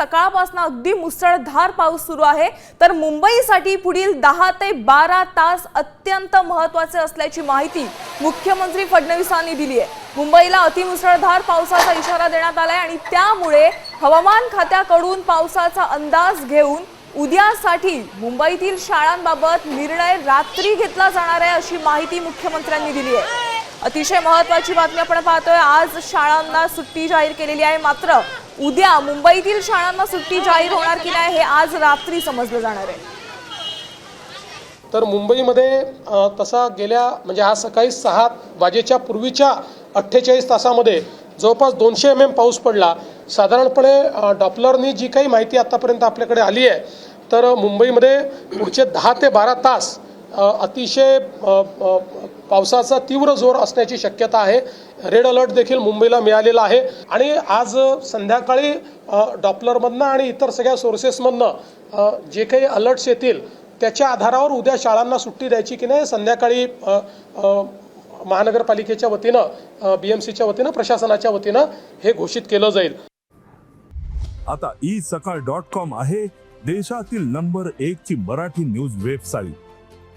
सकाळपासून अगदी मुसळधार पाऊस सुरू आहे. तर मुंबईसाठी पुढील दहा ते बारा तास अत्यंत महत्त्वाचे असल्याची माहिती मुख्यमंत्री फडणवीसांनी दिली आहे. मुंबईला अतिमुसळधार पावसाचा इशारा देण्यात आलाय आणि त्यामुळे हवामान खात्याकडून पावसाचा अंदाज घेऊन उद्यासाठी मुंबईतील शाळांबाबत निर्णय रात्री घेतला जाणार आहे अशी माहिती मुख्यमंत्र्यांनी दिली आहे. अतिशय महत्वाची बातमी आपण पाहतोय. आज शाळांना सुट्टी जाहीर केलेली आहे. मात्र उद्या मुंबईतील शाळांना सुट्टी जाहीर होणार की नाही हे आज रात्री समजलं जाणार आहे. तर मुंबईमध्ये तसा गेल्या म्हणजे आज सकाळी सहा वाजेच्या पूर्वीच्या अठ्ठेचाळीस तासामध्ये जवळपास दोनशे एम एम पाऊस पडला. साधारणपणे डॉपलरनी जी काही माहिती आतापर्यंत आपल्याकडे आली आहे तर मुंबईमध्ये पुढचे दहा ते बारा तास अतिशय पावसाचा तीव्र जोर असण्याची शक्यता आहे. रेड अलर्ट देखील मुंबईला मिळालेला आहे. आणि आज संध्याकाळी डॉपलरमधनं आणि इतर सगळ्या सोर्सेसमधनं जे काही अलर्ट्स येतील त्याच्या आधारावर उद्या शाळांना सुट्टी द्यायची की नाही संध्याकाळी महानगरपालिकेच्या वतीनं बी एम सीच्या वतीनं प्रशासनाच्या वतीनं हे घोषित केलं जाईल. आता ई सकाळ डॉट कॉम आहे देशातील नंबर एक ची मराठी न्यूज वेबसाईट.